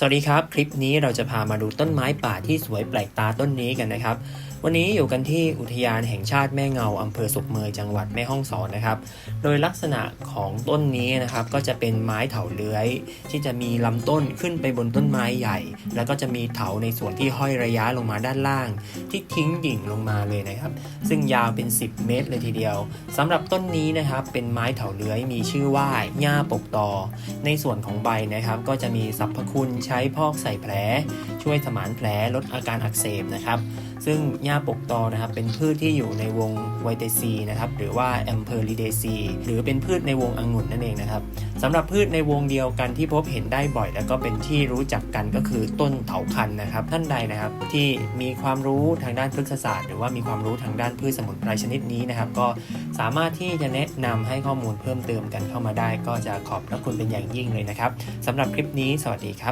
สวัสดีครับ คลิปนี้เราจะพามาดูต้นไม้ป่าที่สวยแปลกตาต้นนี้กันนะครับ วันนี้อยู่กันที่อุทยานแห่งชาติแม่เงาอำเภอสุกเมยจังหวัดแม่ฮ่องสอนนะครับ โดยลักษณะของต้นนี้นะครับก็จะเป็นไม้เถาเลื้อย ที่จะมีลำต้นขึ้นไปบนต้นไม้ใหญ่ แล้วก็จะมีเถาในส่วนที่ห้อยระยะลงมาด้านล่าง ที่ทิ้งดิ่งลงมาเลยนะครับ ซึ่งยาวเป็น 10 เมตรเลยทีเดียวสำหรับต้นนี้นะครับเป็นไม้เถาเลื้อยมีชื่อว่าหญ้าปกตอ ในส่วนของใบนะครับก็จะมีสรรพคุณใช้พอกใส่แผล ช่วยสมานแผลลดอาการอักเสบนะครับ ซึ่งหญ้าปกตอนะครับ เป็นพืชที่อยู่ในวงไวเตซีนะครับหรือว่าแอมเพอริเดซีหรือเป็นพืชในวงองุ่นนั่นเองนะครับสำหรับพืชในวงเดียวกันที่พบเห็นได้บ่อย แล้วก็เป็นที่รู้จักกันก็คือต้นเถาคันนะครับ ท่านใดนะครับที่มีความรู้ทางด้านพฤกษศาสตร์ หรือว่ามีความรู้ทางด้านพืชสมุนไพรชนิดนี้นะครับ ก็สามารถที่จะแนะนำให้ข้อมูลเพิ่มเติมกันเข้ามาได้ ก็จะขอบพระคุณเป็นอย่างยิ่งเลยนะครับสำหรับคลิปนี้สวัสดีครับ